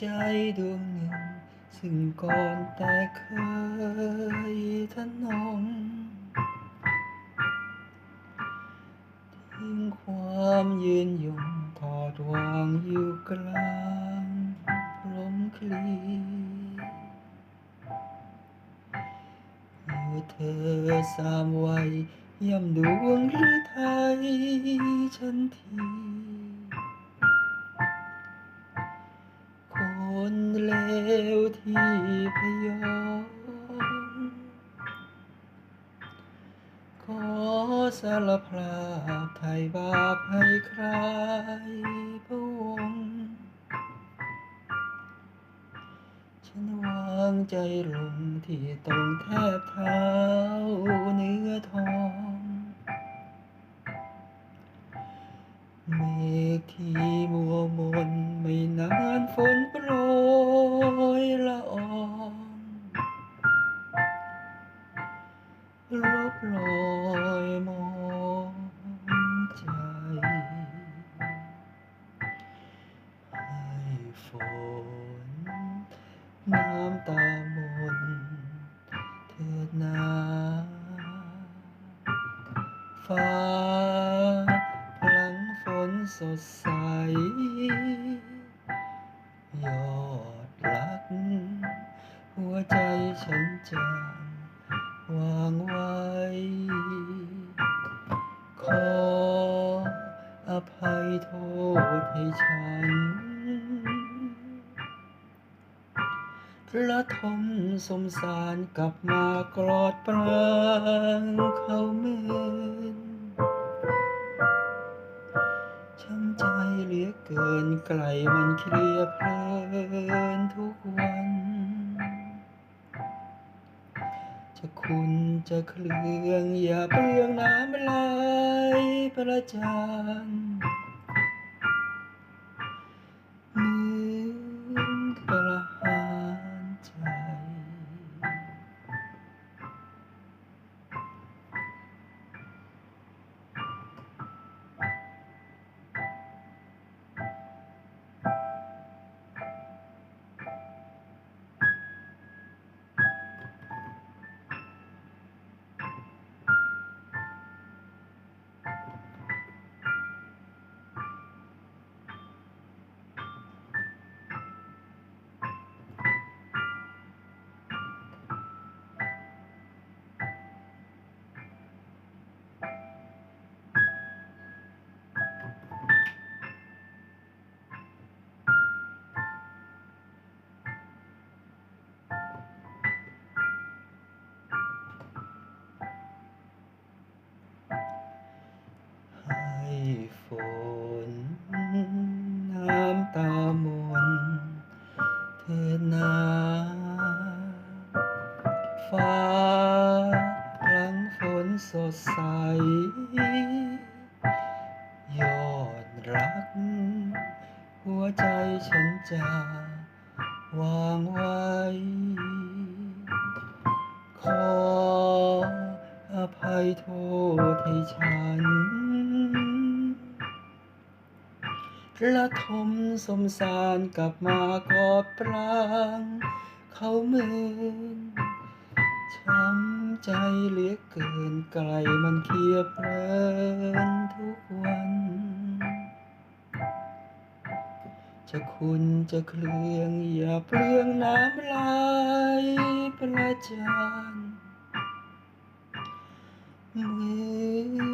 ใจดวงหนึ่ง ซึ่งก่อนแต่เคยทนงทิ้งความยืนยงทอดวางอยู่กลางพรหมคลีเมื่เธอสามวัยย่ำดวงหรือไทยฉันที คนเลวที่พยองขอสารภาพไทยบาปให้ใครพระวงศ์ฉันวางใจลงที่ตรงแทบเท้าเนื้อทอง เมฆที่มัวมนไม่นานฝนโปรยละอองลบลอยมองใจ ให้ฝนน้ำตามนเถิดนาฟ้า ขออภัยโทษให้ฉันละทมสมสารกลับมากรอดปรางเขาเมืนช้ำใจเหลือเกินไกลมันเคลียเพลินทุกวัน คุณจะเคลื่องอย่าเปลืองน้ำไหลประจันทร์ นาฟ้าหลังฝนสดใส ยอดรัก หัวใจฉันจะวางไว้ ขออภัยโทษให้ฉัน ละทมสมสารกลับมากอดปรางเขาเมือนช้ำใจเหลือเกินไกลมันเคียร์เพลินทุกวัน จะคุณจะเคลื่องอย่าเปลืองน้ำไหลประจานเมือ